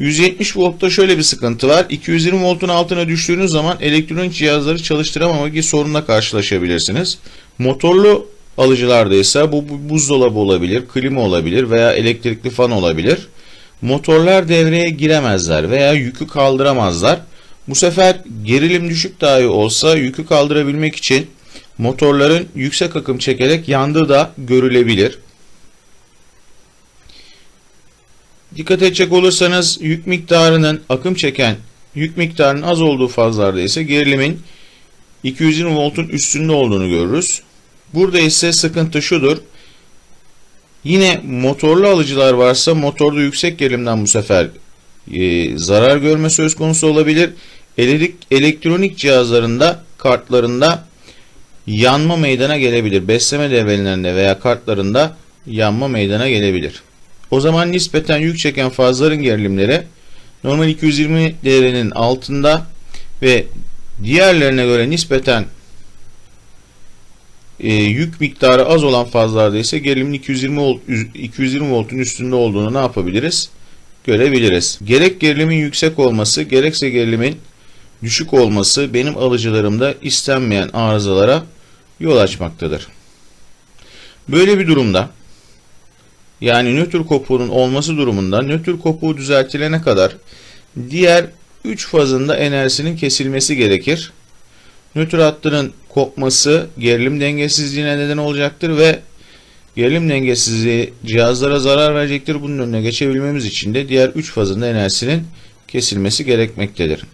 170 voltta şöyle bir sıkıntı var. 220 voltun altına düştüğünüz zaman elektronik cihazları çalıştıramama gibi sorunla karşılaşabilirsiniz. Motorlu alıcılarda ise bu bu buzdolabı olabilir, klima olabilir veya elektrikli fan olabilir. Motorlar devreye giremezler veya yükü kaldıramazlar. Bu sefer gerilim düşük dahi olsa yükü kaldırabilmek için motorların yüksek akım çekerek yandığı da görülebilir. Dikkat edecek olursanız yük miktarının akım çeken yük miktarının az olduğu fazlarda ise gerilimin 220 voltun üstünde olduğunu görürüz. Burada ise sıkıntı şudur. Yine motorlu alıcılar varsa motorda yüksek gerilimden bu sefer e, zarar görme söz konusu olabilir. Elektrik, elektronik cihazlarında kartlarında yanma meydana gelebilir. Besleme devrelerinde veya kartlarında yanma meydana gelebilir. O zaman nispeten yük çeken fazların gerilimleri normal 220 devrenin altında ve diğerlerine göre nispeten e, yük miktarı az olan fazlarda ise gerilimin 220 volt 220 voltun üstünde olduğunu ne yapabiliriz? Görebiliriz. Gerek gerilimin yüksek olması, gerekse gerilimin düşük olması benim alıcılarımda istenmeyen arızalara yol açmaktadır. Böyle bir durumda yani nötr kopuğunun olması durumunda nötr kopuğu düzeltilene kadar diğer 3 fazında enerjisinin kesilmesi gerekir. Nötr hattının kopması gerilim dengesizliğine neden olacaktır ve gerilim dengesizliği cihazlara zarar verecektir. Bunun önüne geçebilmemiz için de diğer 3 fazında enerjisinin kesilmesi gerekmektedir.